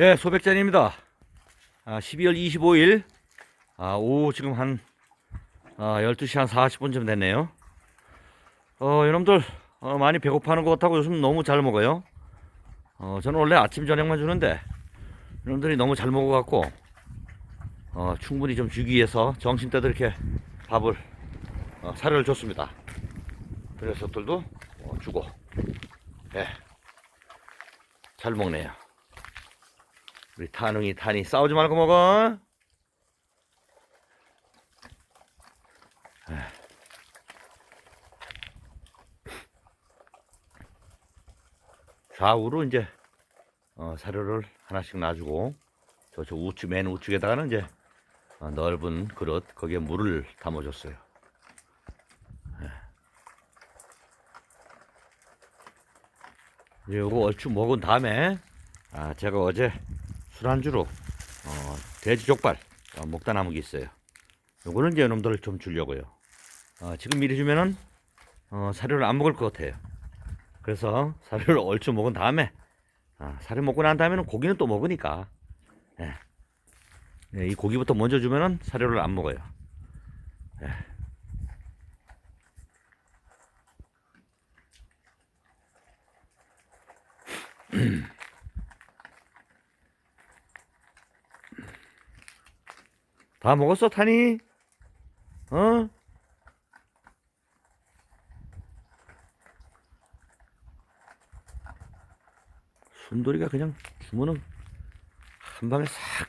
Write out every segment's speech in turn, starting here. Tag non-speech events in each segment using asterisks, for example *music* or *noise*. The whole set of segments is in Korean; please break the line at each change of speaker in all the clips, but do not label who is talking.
예, 소백잔입니다. 아, 12월 25일, 아, 오후 지금 한, 아, 12시 한 40분쯤 됐네요. 어, 여러분들, 어, 많이 배고파 하는 것 같다고 요즘 너무 잘 먹어요. 어, 저는 원래 아침, 저녁만 주는데, 여러분들이 너무 잘 먹어갖고, 어, 충분히 좀 주기 위해서 정신때도 이렇게 밥을, 어, 사료를 줬습니다. 그래서 녀석들도 어, 주고, 예. 잘 먹네요. 우리 탄웅이 탄이 싸우지 말고 먹어. 아. 좌우로 이제 어, 사료를 하나씩 놔주고 저저 우측 맨 우측에다가는 이제 어, 넓은 그릇 거기에 물을 담아줬어요. 예. 요거 얼추 먹은 다음에 아 제가 어제 술안주로 어, 돼지 족발 어, 먹다 남은 게 있어요. 요거는 이제 여러분들 좀 주려고요. 어, 지금 미리 주면은 어, 사료를 안 먹을 것 같아요. 그래서 사료를 *laughs* 얼추 먹은 다음에 아, 사료 먹고 난 다음에는 고기는 또 먹으니까 예. 예, 이 고기부터 먼저 주면은 사료를 안 먹어요. 예. *clears throat* 다 먹었어, 타니? 어? 순돌이가 그냥 주문은 한 방에 싹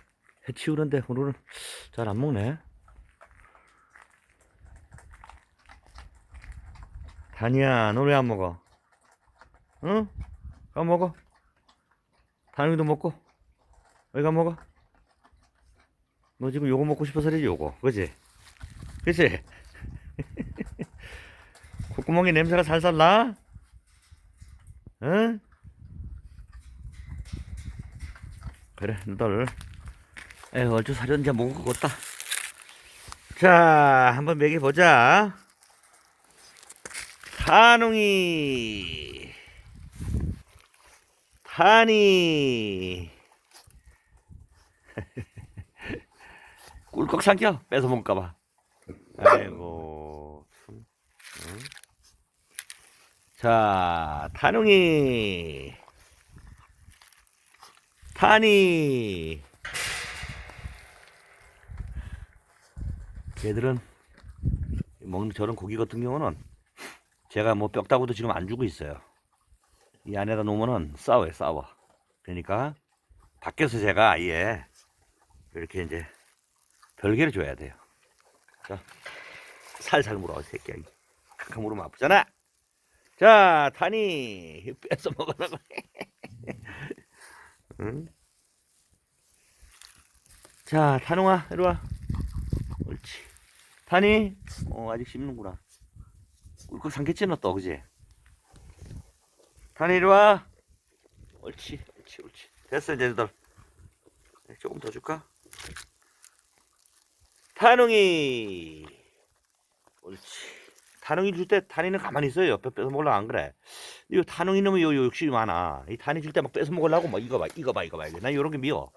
해치우는데 오늘은 잘 안 먹네. 다니야, 너 왜 안 먹어? 응? 가 먹어. 다니도 먹고. 왜가 먹어? 너 지금 요거 먹고 싶어서 그러지 요거. 그지? 그지? *laughs* 콧구멍에 냄새가 살살 나? 응? 그래 너들. 에 얼추 사료 이제 먹을 것 같다. 자 한번 먹여보자. 탄웅이. 타니 *laughs* 꿀꺽 삼켜 뺏어 먹을까봐. 아이고 참. 응? 자 탄웅이 타니 얘들은 먹는 저런 고기 같은 경우는 제가 뭐 뼈다구도 지금 안 주고 있어요. 이 안에다 놓으면은 싸워요 싸워. 그러니까 밖에서 제가 아예 이렇게 이제 별개를 줘야 돼요. 자, 살살 물어, 이 새끼야. 칵칵 물으면 아프잖아. 자, 타니, 뺏어 먹으라고. *laughs* 응? 자, 타농아, 이리 와. 옳지. 타니, 어, 아직 씹는구나. 꿀꺽 삼켰지, 너 또, 그지? 타니, 이리 와. 옳지, 옳지, 옳지. 됐어, 이제 너들. 조금 더 줄까? 탄웅이. 옳지. 탄웅이 줄때 탄이는 가만히 있어요. 옆에 뺏어 먹으려고 안 그래. 이거 탄웅이 놈은 요, 요 욕심이 많아. 이 탄이 줄 때 막 뺏어 먹으려고 막 이거 봐 이거 봐 이거 봐. 나 요런 게 미워.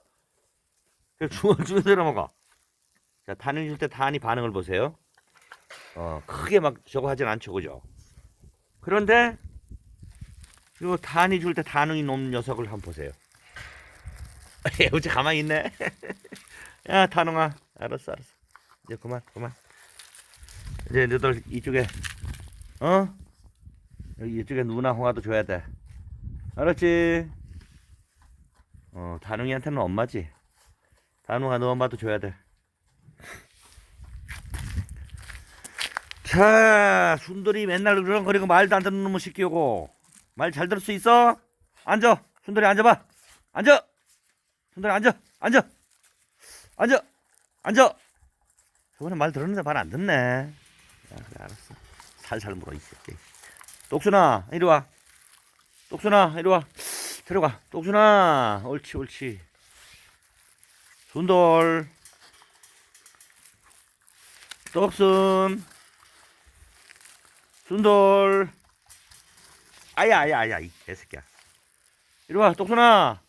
그래서 주면 *laughs* 주는 대로 먹어. 자 탄이 줄때 탄이 반응을 보세요. 어 크게 막 저거 하진 않죠 그죠? 그런데 요 탄이 줄때 탄웅이 놈 녀석을 한번 보세요. *laughs* 어째 가만히 있네? *laughs* 야 탄웅아. 알았어 알았어 이제 그만 그만. 이제 너들 이쪽에 어? 여기 이쪽에 누나 홍아도 줘야 돼. 알았지? 어 다능이한테는 엄마지. 다능아 너 엄마도 줘야 돼자 순돌이 맨날 그렁거리고 말도 안 듣는 놈을 시키고. 말 잘 들을 수 있어? 앉아. 순돌이 앉아봐. 앉아. 순돌이 앉아. 앉아. 앉아. 앉아 저번에 말 들었는데 말 안 듣네. 야, 그래, 알았어. 살살 물어, 이 새끼. 똑순아, 이리 와. 똑순아, 이리 와. 들어가. 똑순아. 옳지, 옳지. 순돌. 똑순. 순돌. 아야, 아야, 아야, 이 개새끼야. 이리 와, 똑순아.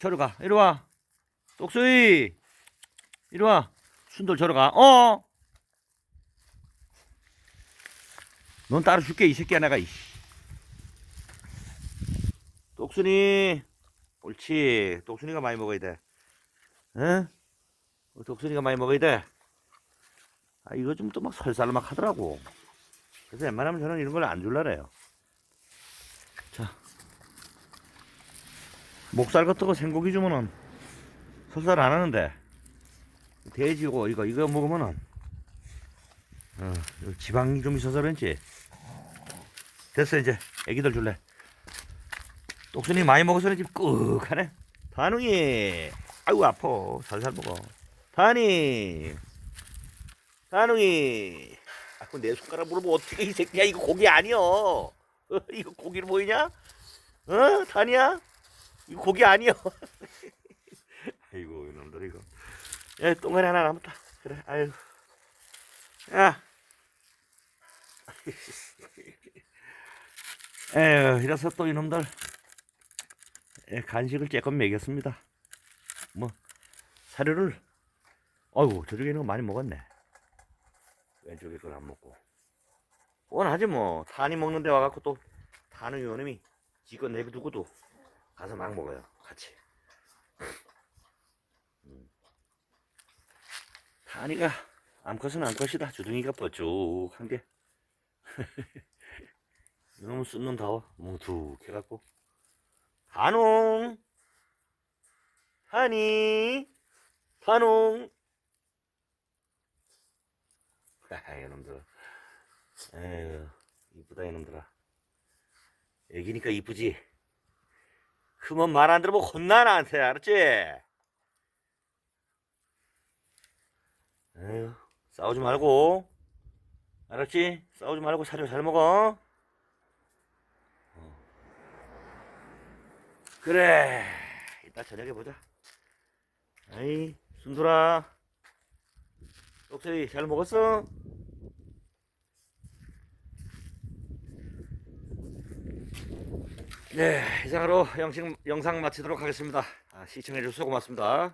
저리 가. 이리 와. 똑수이. 이리 와. 순돌 저리 가. 어? 넌 따로 줄게 이 새끼야 내가. 이씨. 똑순이. 옳지. 똑순이가 많이 먹어야 돼. 응? 어, 독순이가 많이 먹어야 돼. 아, 이거 좀 또 막 설살막 하더라고. 그래서 웬만하면 저는 이런 걸 안 줄라래요. 자. 목살 같은 거 생고기 주면은 설살 안 하는데. 돼지고 이거, 이거 먹으면은, 어, 지방이 좀 있어서 그런지. 됐어, 이제. 애기들 줄래. 똑순이 많이 먹어서 지금 꾹하네. 단웅이. 아이고, 아파. 살살 먹어. 다니 다능이 아그 내 손가락 물어보면 어떻게 이 새끼야 이거 고기 아니여 어, 이거 고기로 보이냐 어 다니야 이거 고기 아니여 *laughs* 아이고 이놈들 이거 야 똥가리 하나 남았다. 그래 아유. 야. *laughs* 에휴 이래서 또 이놈들 예, 간식을 조금 먹였습니다. 뭐 사료를 아이고 저쪽에 있는 거 많이 먹었네. 왼쪽에 걸안 먹고. 뻔하지 뭐. 탄이 먹는데 와갖고 또 타는 요놈이 지껏 내두고도 가서 막 먹어요 같이 탄이가 암컷은 암컷이다 주둥이가 뻗쭉한 게 이놈은 쑥는 더워 뭉툭해갖고 한웅 하니 한웅 아, 이놈들. 에휴, 이쁘다, 이놈들아. 애기니까 이쁘지? 크면 말안 들으면 혼나, 나한테. 알았지? 싸우지 말고. 알았지? 싸우지 말고 사료 잘 먹어. 어. 그래. 이따 저녁에 보자. 아이, 순돌아. 똑소리 잘 먹었어? 네, 이상으로 영상, 영상 마치도록 하겠습니다. 아, 시청해주셔서 고맙습니다.